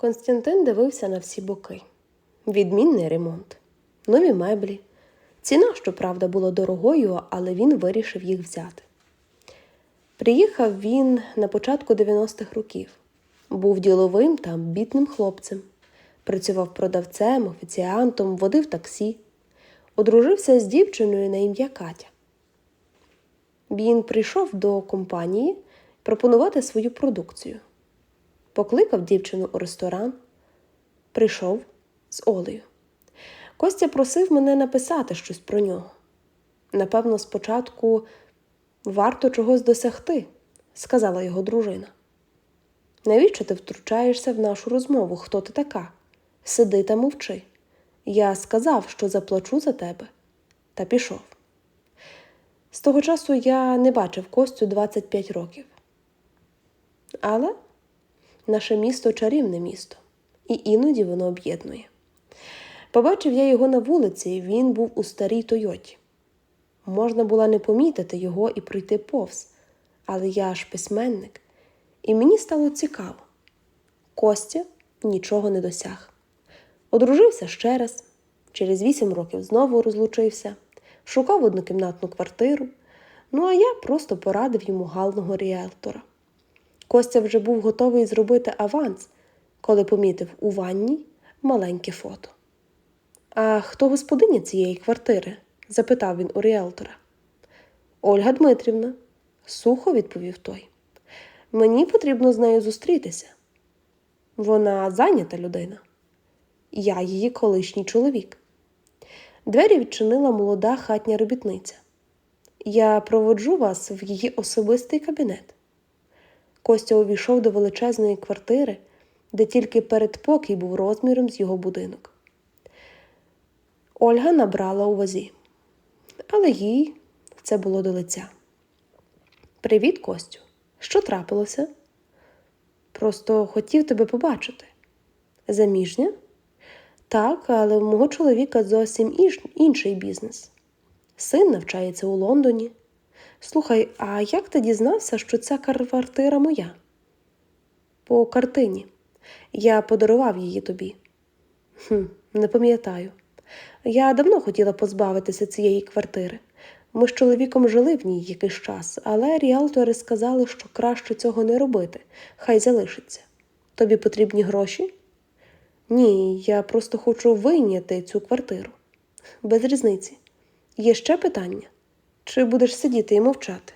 Константин дивився на всі боки. Відмінний ремонт, нові меблі. Ціна, щоправда, була дорогою, але він вирішив їх взяти. Приїхав він на початку 90-х років. Був діловим та амбітним хлопцем. Працював продавцем, офіціантом, водив таксі. Одружився з дівчиною на ім'я Катя. Він прийшов до компанії пропонувати свою продукцію. Покликав дівчину у ресторан, прийшов з Олею. Костя просив мене написати щось про нього. Напевно, спочатку варто чогось досягти, сказала його дружина. Навіщо ти втручаєшся в нашу розмову? Хто ти така? Сиди та мовчи. Я сказав, що заплачу за тебе, та пішов. З того часу я не бачив Костю 25 років. Але наше місто чарівне місто, і іноді воно об'єднує. Побачив я його на вулиці, він був у старій Тойоті. Можна було не помітити його і пройти повз, але я ж письменник, і мені стало цікаво. Костя нічого не досяг. Одружився ще раз, через вісім років знову розлучився, шукав однокімнатну квартиру. Ну а я просто порадив йому галного ріелтора. Костя вже був готовий зробити аванс, коли помітив у ванні маленьке фото. А хто господиня цієї квартири? запитав він у ріелтора. Ольга Дмитрівна, сухо відповів той. Мені потрібно з нею зустрітися. Вона зайнята людина. Я її колишній чоловік. Двері відчинила молода хатня робітниця. Я проводжу вас в її особистий кабінет. Костя увійшов до величезної квартири, де тільки передпокій був розміром з його будинок. Ольга набрала у вазі, але їй це було до лиця. Привіт, Костю. Що трапилося? Просто хотів тебе побачити. Заміжня? Так, але в мого чоловіка зовсім інший бізнес. Син навчається у Лондоні. Слухай, а як ти дізнався, що ця квартира моя? По картині. Я подарував її тобі. Хм, не пам'ятаю. Я давно хотіла позбавитися цієї квартири. Ми з чоловіком жили в ній якийсь час, але ріалтори сказали, що краще цього не робити, хай залишиться. Тобі потрібні гроші? Ні, я просто хочу вийняти цю квартиру. Без різниці. Є ще питання? Чи будеш сидіти і мовчати?